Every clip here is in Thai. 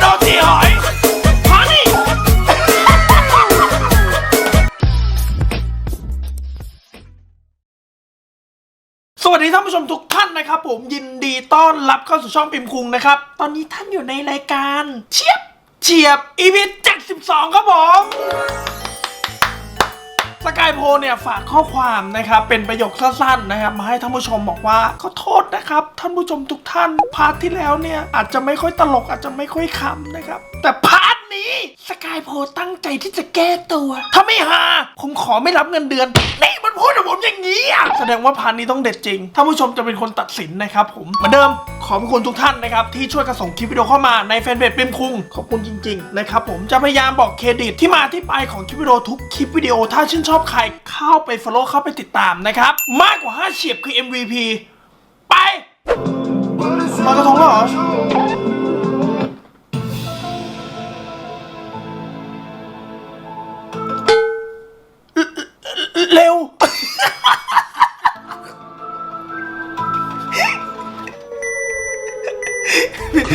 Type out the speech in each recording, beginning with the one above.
โดนตีหอยพานี่สวัสดีท่านผู้ชมทุกท่านนะครับ ผมยินดีต้อนรับเข้าสู่ช่องปิมคุงนะครับ ตอนนี้ท่านอยู่ในรายการ เชียบเฉียบ EP 72ครับผม สกายโพเนี่ยฝากข้อความนะครับเป็นประโยคสั้นๆนะครับมาให้ท่านผู้ชมบอกว่าขอโทษนะครับท่านผู้ชมทุกท่านพาร์ทที่แล้วเนี่ยอาจจะไม่ค่อยตลกอาจจะไม่ค่อยขำนะครับแต่พาร์ทนี้ สกายโพตั้งใจที่จะแก้ตัว ถ้าไม่หา ผมขอไม่รับเงินเดือนนี่มันพูดกับผมอย่างนี้อะแสดงว่าพาร์ทนี้ต้องเด็ดจริงท่านผู้ชมจะเป็นคนตัดสินนะครับผมเหมือนเดิมขอบคุณทุกท่านนะครับ ที่ช่วยกระส่งคลิปวิดีโอเข้ามาในแฟนเพจปิมคุง ขอบคุณจริงๆนะครับผมจะพยายามบอกเครดิตที่มาที่ไปของคลิปวิดีโอทุกคลิปวิดีโอ ถ้าชื่นชอบใครเข้าไป follow เข้าไปติดตามนะครับมากกว่า5เฉียบคือ MVP ไปลอยกระทงแล้วเหรอ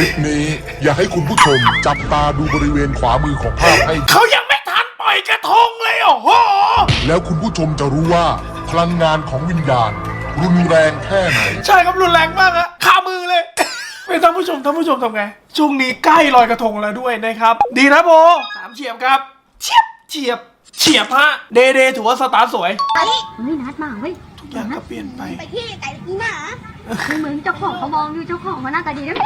ลิปนี้ อยากให้คุณผู้ชมจับตาดูบริเวณขวามือของภาพให้ เขายังไม่ทันปล่อยกระทงเลยโอ้โห แล้วคุณผู้ชมจะรู้ว่า พลังงานของวิญญาณ รุนแรงแค่ไหน ใช่ครับรุนแรงมากอะคามือเลย เป็นท่านผู้ชมท่านผู้ชมทำไง ช่วงนี้ใกล้ลอยกระทงแล้วด้วยนะครับ ดีนะโบสามเฉียบครับ เฉียบเฉียบเฉียบฮะเดเดถือว่าสตาร์ทสวยเฮ้ยนัดมาเว้ยทุกอย่างก็เปลี่ยนไป ไปที่ไก่อีหมาคือเหมือนเจ้าของเขามองอยู่เจ้าของเขาหน้าตาดีด้วย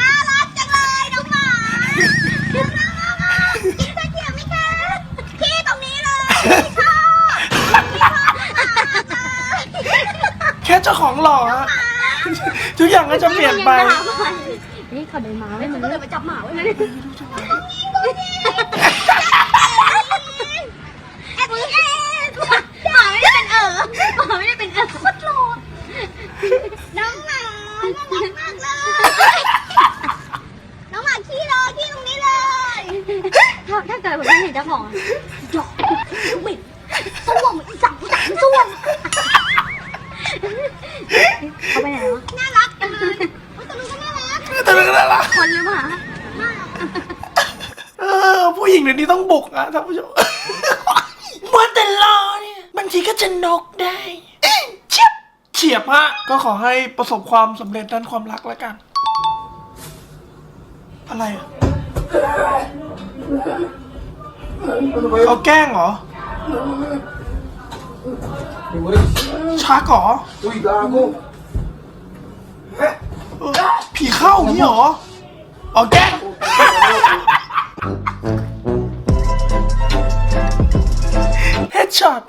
น่ารักจังเลยน้องห มาน้องน่ารักอะกินตะเกียบไหมคะขี้ตรงนี้เลยชอบชอบแค่เจ้าของหล่อฮะทุกอย่างก็จะเปลี่ยนไป นี่เขาเดินมาเว้ยมันเดินมาจับหมาไว้ยมันแอบแอบหมาไม่ได้เป็นเออหมาไม่ได้เป็นเออโคตรโลดน้องหมาน่ารักมากเลย น้องหมาขี้รอขี้ตรงนี้เลย ถ้าถ้าเกิดผมไม่เห็นเจ้าของหยอกเหม็นส้วมอีสังสังส้วมเขาไปไหนวะน่ารักจังเลยโอ้ยตัวนู้นก็น่ารักแต่เรื่องนั้นล่ะคนหรือเปล่าเออผู้หญิงเดี๋ยวนี้ต้องบุกอะท่านผู้ชมมัวแต่รอเนี่ยบางทีก็จะนกได้เอ้ยเฉียบเฉียบฮะก็ขอให้ประสบความสำเร็จด้านความรักแล้วกัน อะไรอะ เขาแกล้งเหรอ ชักเหรอเออผีเข้าอย่างนี้เหรออ๋อแกล้งเฮดช็อต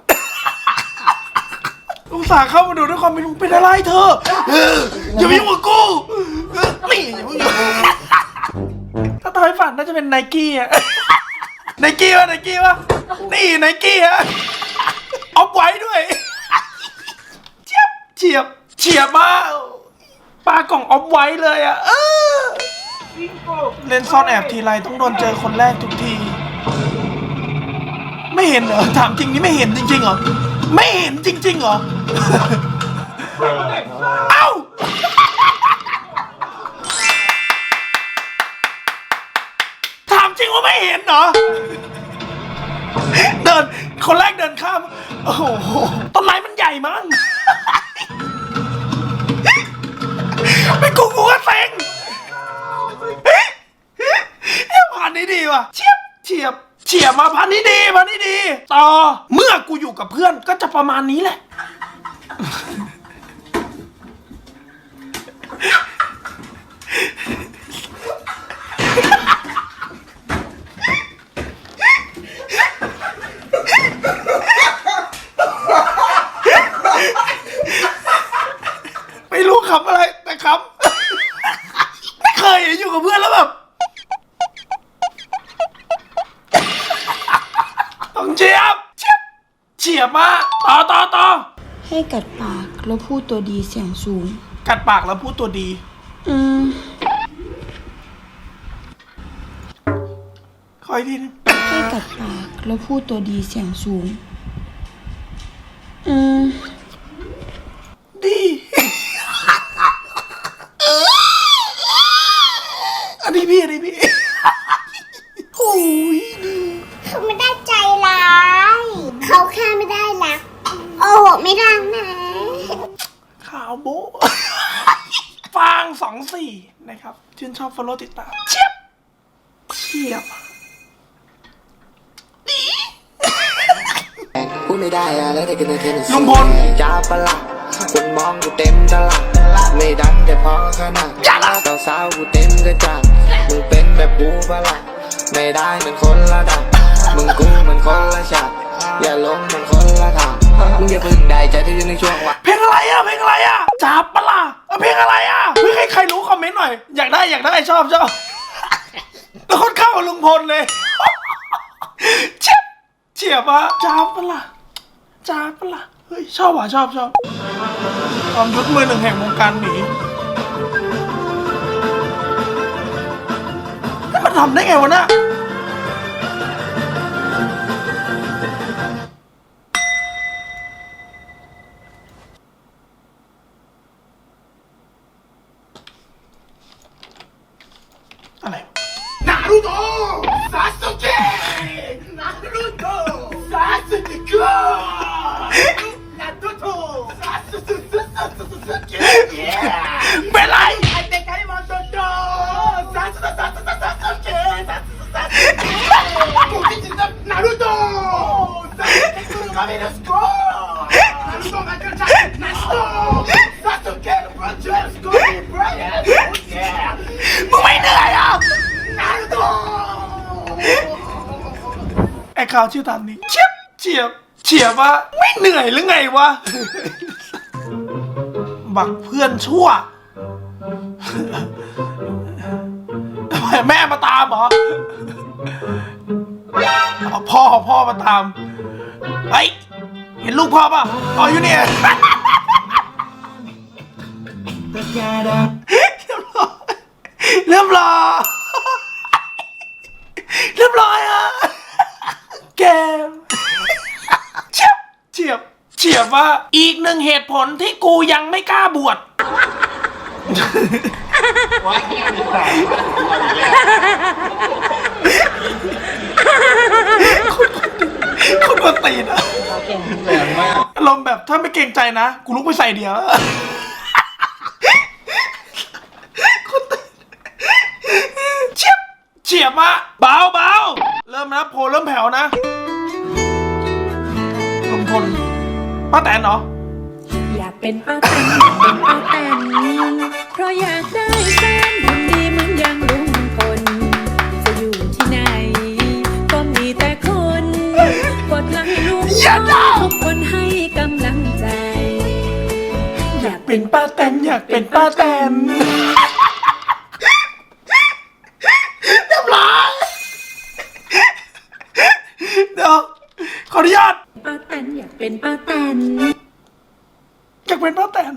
อุตส่าห์เข้ามาดูด้วยความเป็นห่วงเป็นอะไรเธอเอออย่ามายุ่งกับกูเออนี่อย่ามายุ่งถ้าทอยฝันน่าจะเป็นไนกี้อะ ไนกี้วะไนกี้วะนี่ไนกี้อะเอาไว้ด้วยเฉียบเฉียบเฉียบมากปลากล่องออฟไว้เลยอะเออเล่นซ่อนแอบทีไรต้องโดนเจอคนแรกทุกที ไม่เห็นเหรอถามจริงนี่ไม่เห็นจริงๆเหรอไม่เห็นจริงๆเหรอ เหรอ เดิน คนแรกเดินข้าม โอ้โห ต้นไม้มันใหญ่มั้งไม่กูกูก็เซ็งเอ๊ะผ่านนี้ดีว่ะ เฉียบเฉียบเฉียบมาพันนี้ดีพันนี้ดี ต่อ เมื่อกูอยู่กับเพื่อนก็จะประมาณนี้แหละ ไม่รู้คำอะไรแต่คำไม่เคยอยู่กับเพื่อนแล้วแบบต้องเฉียบเฉียบเฉียบมากต่อต่อต่อให้กัดปากแล้วพูดตัวดีเสียงสูง กัดปากแล้วพูดตัวดี อืมขออีกทีนึงให้กัดปาก แล้วพูดตัวดีเสียงสูง อืม ดี อันนี้พี่ อันนี้พี่ โอ้ยดี เขาไม่ได้ใจร้าย เขาแค่ไม่ได้รัก โอ้โหไม่ได้นะ ขาวโบะ ฟางสองสี่นะครับ ชื่นชอบ follow ติดตามเชีย ล้วแต่กันนะแค่นี้ลุงพลยาปะละคนมองกูเต็มตลาดไม่ดังแต่พอขนาดอย่าละสาวสาวๆกูเต็มกระจาดมึงเป็นแบบกูปะละไม่ได้เหมือนคนละดับมึงกูเหมือนคนละชาติอย่าลงเหมือนคนละทางมึงอย่าเพึ่งได้ใจที่อยู่ในช่วงวัยเพลงอะไรอะเพลงอะไรอะจับปะล่ะเออเพลงอะไรอะเฮ้ยใครใครรู้คอมเมนต์หน่อย อยากได้อยากได้ชอบชอบแล้วคนเข้ากับลุงพลเลยเฉียบเฉียบอะจับปะล่ะ จับปะล่ะเฮ้ยชอบว่ะชอบชอบความยุทธมือหนึ่งแห่งวงการหมีแล้วมันทำได้ไงวะน่ะ ข่าวชื่อตามนี้เฉียบเฉียบเฉียบว่าไม่เหนื่อยหรือไงวะ บักเพื่อนชั่วทำไมแม่มาตามเหรอเอาพ่อพ่อมาตามเฮ้ยเห็นลูกพ่อป่ะอ๋ออยู่เนี่ย เรียบร้อยเรียบร้อยอะแกมเฉียบเฉีย บบว่าอีกหนึ่งเหตุผลที่กูยังไม่กล้าบวชคุณคนตีนอะอารมณ์แบบถ้าไม่เกรงใจนะ กูลุกไปใส่เดียวเฉียบเฉียบอะเบาเบาเริ่มนะโพลเริ่มแผ่วนะลุงพล ป้าแตนเหรอ อยากเป็นป้าแตนอยากเป็นป้าแตนเพราะอยากได้แฟนคนดีเหมือนอย่างลุงพลจะอยู่ที่ไหน ก็มีแต่คนกดไลค์ลุงอย่าด่า ทุกคนให้กำลังใจ อยากเป็นป้าแตนอยากเป็นป้าแตนเรียบร้อยเดี๋ยวขออนุญาต เป็นป้าแตน อยากเป็นป้าแตน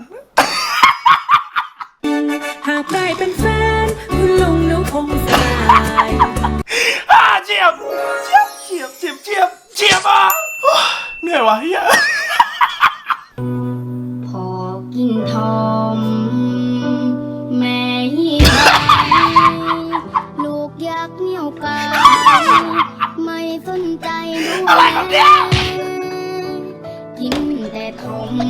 หากได้เป็นแฟน คุณลุงหนูคงสบายอ่าเจียบเจียบเจียบเจียบเจียบเจียบอะเหนื่อยวะเฮียพอกินทอม แม่หิวลูกอยากเหนียวไกันไม่สนใจลูกอะไรครับเนี่ย เจี๊ย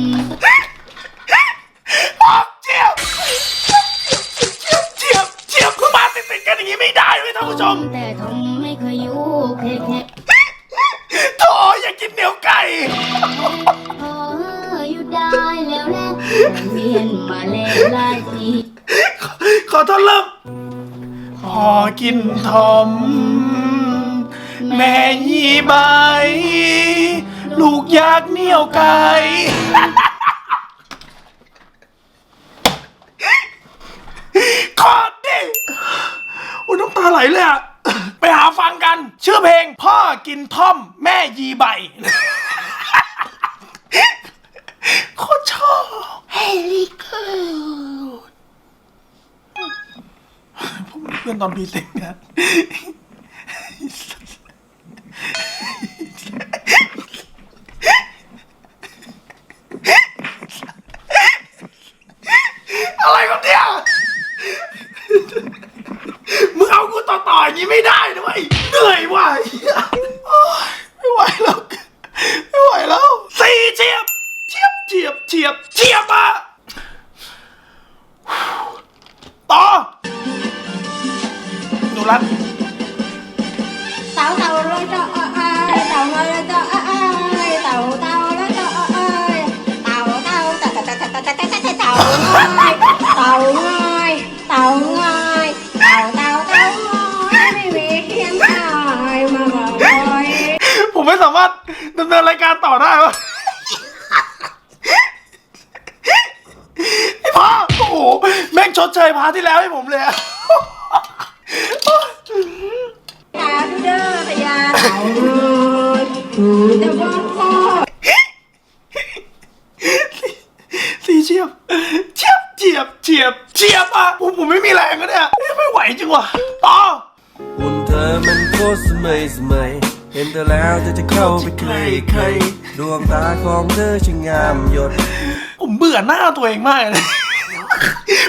บเจี๊ยบเจียบเจียบคือมาติดๆกันอย่างนี้ไม่ได้เว้ยท่านผู้ชม แต่ทมไม่เคยอยู่แค่แค่โถอยากกินเหนียวไก่ พออยู่ได้แล้วแหละเวียนมาแล้วหลายทีขอโทษเริ่มพอกินทอม แม่ยีใบ ลูกอยากเหนียวไก่ขอดดิโอ้ยน้ำตาไหลเลยอะไปหาฟังกัน ชื่อเพลง พ่อกินท่อม แม่ยีใบ โคตรชอบเฮลิเกิลผมเป็นเพื่อนตอนพีเซ็งนะ อะไรกันเนี่ยมต่อต่ออย่างนี้ไม่ได้ด้วยเหนื่อยว่ะ เนินรายการต่อได้วะไอ้พ่อโอ้โหแม่งชดเชยพาร์ทที่แล้วให้ผมเลยอะตาดูเด้อพญาเต่าง่อยหูจะบอกพ่อสีเฉียบเฉียบเฉียบเฉียบเฉียบอะผมผมไม่มีแรงแล้วเนี่ยไม่ไหวจริงว่ะต่อหุ่นเธอมันโคตรสมยสมย เห็นเธอแล้วจะจะเข้าไปใครใครดวงตาของเธอช่างงามหยด ผมเบื่อหน้าตัวเองมากเลย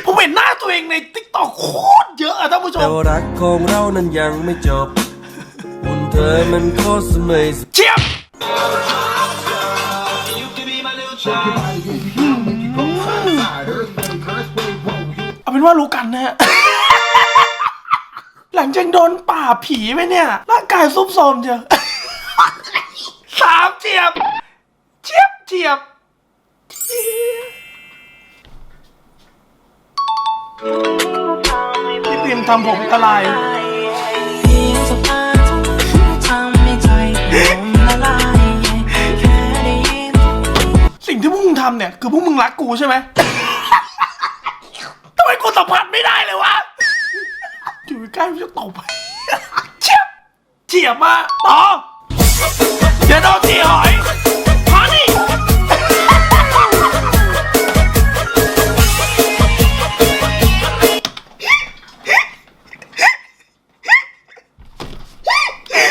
ผมเห็นหน้าตัวเองในติ๊กต็อกโคตรเยอะอะท่านผู้ชแต่มว่ารักของเรานั้นยังไม่จบหุ่นเธอมันโคตรเสมยเสมยเฉียบเอาเป็นว่ารู้กันนะฮะ หลังโดนป่าผีไปเนี่ย ร่างกายซุบโทรมเชียวสามเจียบ เจียบเจียบพี่ปิมทำผมละลาย สิ่งที่พวกมึงทำเนี่ย คือพวกมึงรักกูใช่ไหมทำไมกูสัมผัสไม่ได้เลยวะ อยู่ใกล้ๆจะตบเฉียบเฉียบมาต่อเดี๋ยวโดนตีหอยมานี่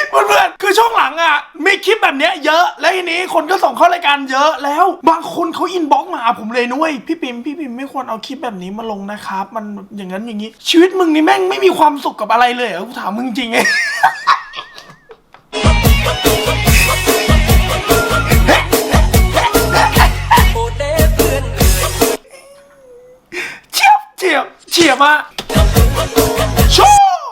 เพื่อนๆคือช่วงหลังอะมีคลิปแบบเนี้ยเยอะ แล้วทีนี้คนก็ส่งเข้ารายการเยอะแล้ว บางคนเขาอินบ็อกมาหาผมเลยนุ้ยพี่ปิมพี่ปิมไม่ควรเอาคลิปแบบนี้มาลงนะครับ มันอย่างนั้นอย่างนี้ ชีวิตมึงนี่แม่งไม่มีความสุขกับอะไรเลยเหรอกูถามมึงจริงไงเฉียบเฉียบเฉียบอะโชว์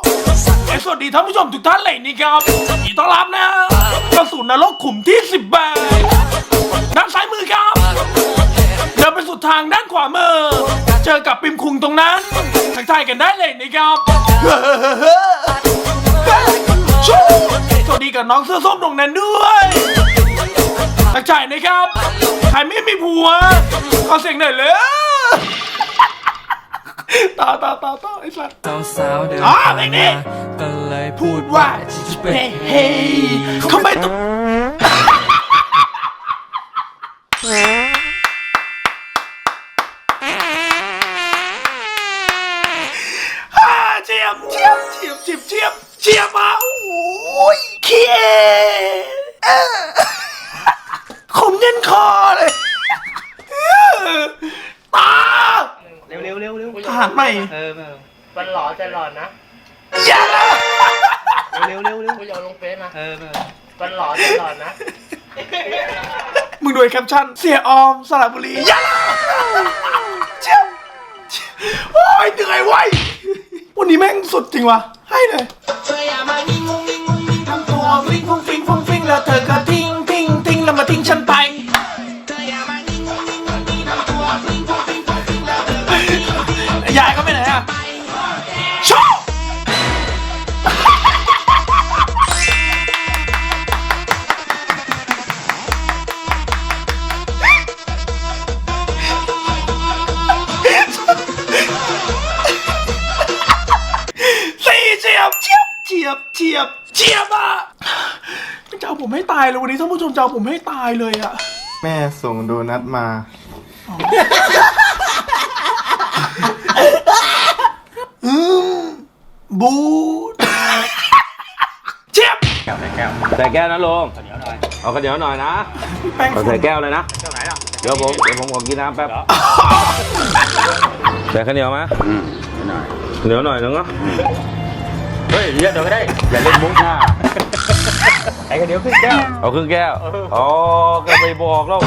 และสวัสดีท่านผู้ชมทุกท่านเลยนี่ครับยินดีต้อนรับนะ กระสุนนรกขุมที่10แบกด้านซ้ายมือครับเดินไปสุดทางด้านขวามือ เจอกับปิมคุงตรงนั้นทักทายกันได้เลยนะครับสวัสดีกับน้องเสื้อส้มตรงนั้นด้วยทักทายนะครับ ใครไม่มีผัวขอเสียงหน่อยเลย ต่อต่อต่อต่อไอ้สัสสาวๆเดินอ๋อผ่านเพลงนี้มาก็เลยพูพูดดว่าว่าจะเเป็นฮ้เฮยเขาไม่ต้องฮ่าเจียมเจียมเจียมเจียมเจียมเจียมมาโอ้ยเคียเออขมเย็นคอเลยเอ วเร็วเร็วเร็วทหารใหม่ เออเออมันหลอนจะหลอนนะอย่าละเร็วเร็วเร็วกูจะเอาลงเฟซนะเออเออมันหลอนจะหลอนนะมึงดูไอ้แคปชั่น เสียออมสระบุรีอย่าละเจียมเจียมโอ้ยเหนื่อยเว้ยวันนี้แม่งสุดจริงวะให้เลยทำตัวฟิงฟงฟิงฟงฟิงแล้วเธอก็ทิ้งทิ้งทิ้งแล้วมาทิ้งฉันไป เลยวันนี้ท่านผู้ชมจะเอาผมให้ตายเลยอะแม่ส่งโดนัทมา อืมบูดเฉียบใส่แก้วนะลุงเอาข้าวเหนียวหน่อยนะพี่แป้งเอาใส่แก้วเลยนะเดี๋ยวผมเดี๋ยวผมขอกินน้ำแป๊บใส่ข้าวเหนียวไหมเหนียวหน่อยนึงเนาะเฮ้ยเดี๋ยวเดี๋ยวก็ได้ อย่าเล่นมุกหน้า ไอ้กระเดียวครึ่งแก้ว เอาครึ่งแก้วอ๋อก็ไปบอกแล้ว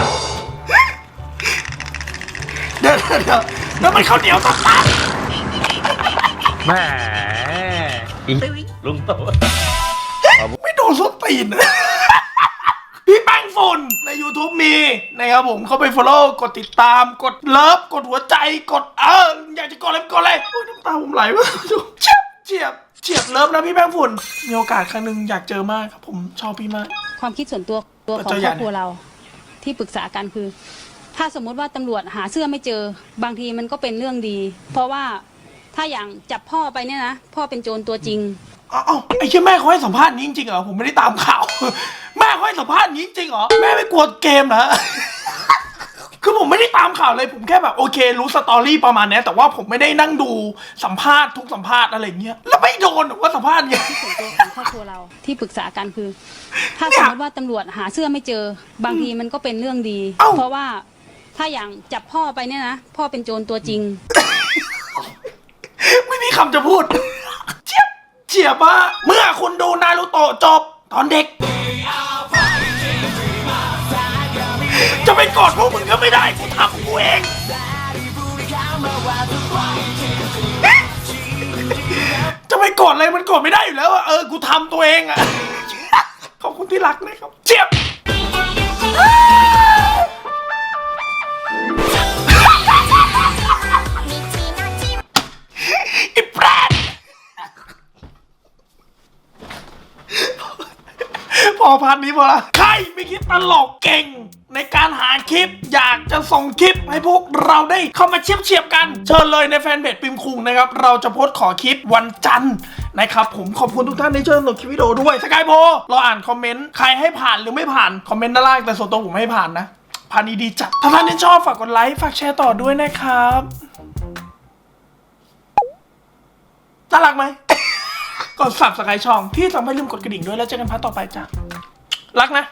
เดี๋ยวเดี๋ยวเดี๋ยวแล้วมันข้าวเหนียวตัดตัดแหมอีลุงโตไม่โดนส้นตีน พี่แป้งฝุ่นใน YouTube มีนะครับผมเข้าไป follow กดติดตาม กดเลิฟ กดหัวใจ กดเอออยากจะกดอะไรกดเลยโอ้ยน้ำตาผมไหลวะเฉียบเฉียบ เฉียบเลิฟนะพี่แป้งฝุ่น มีโอกาสครั้งหนึ่งอยากเจอมากครับผมชอบพี่มาก ความคิดส่วนตัวตัวของเจ้าคใหญ่รอบครัวเราที่ปรึกษากันคือ ถ้าสมมุติว่าตำรวจหาเสื้อไม่เจอบางทีมันก็เป็นเรื่องดี เพราะว่าถ้าอย่างจับพ่อไปเนี่ยนะ พ่อเป็นโจรตัวจริงอ้าวไอ้เชี่ยแม่เขาให้สัมภาษณ์นี้จริงๆเหรอผมไม่ได้ตามข่าว แม่เขาให้สัมภาษณ์นี้จริงเหรอแม่ไม่กลัวเกมนะคือ ผมไม่ได้ตามข่าวเลยผมแค่แบบโอเค รู้สตอรี่ประมาณเนี้ยแต่ว่าผมไม่ได้นั่งดูสัมภาษณ์ทุกสัมภาษณ์อะไรเงี้ยแล้วไม่โดนเหรอว่าสัมภาษณ์เงี้ยส่วนตัวของครอบครัวเราที่ปรึกษากันคือ ถ้าสมมติว่าตำรวจหาเสื้อไม่เจอบางทีมันก็เป็นเรื่องดี เอ้า เพราะว่าถ้าอย่างจับพ่อไปเนี่ยนะพ่อเป็นโจรตัวจริง ไม่มีคำจะพูด เจียบเจียบว่าเมื่อคุณดูนารูโตะจบตอนเด็ก จะไปกอดพวกมึงก็ไม่ได้กูทำกูเองจะไปกอดอะไรมันกอดไม่ได้อยู่แล้วอะเออกูทำตัวเองอะขอบคุณที่รักนะครับเจียบ พอพันนี้พอละใครไม่คิดตลกเก่ง ในการหาคลิปอยากจะส่งคลิปให้พวกเราได้เข้ามาเชียบเชียบๆกัน เชิญเลยในแฟนเพจปิมคุงนะครับ เราจะโพสต์ขอคลิปวันจันทร์นะครับ ผมขอบคุณทุกท่านที่ช่วยสนุกคลิปวิดีโอด้วยสกายโพเราอ่านคอมเมนต์ใครให้ผ่านหรือไม่ผ่านคอมเมนต์ด้านล่างแต่ส่วนตัวผมให้ผ่านนะผ่านดีๆจัดถ้าท่านที่ชอบฝากกดไลค์ฝากแชร์ต่อด้วยนะครับน่ารักไหม กดสับสกายช่องที่ทำให้ลืมกดกระดิ่งด้วยแล้วเจอกันพาร์ทต่อไปจ้ะ รักนะ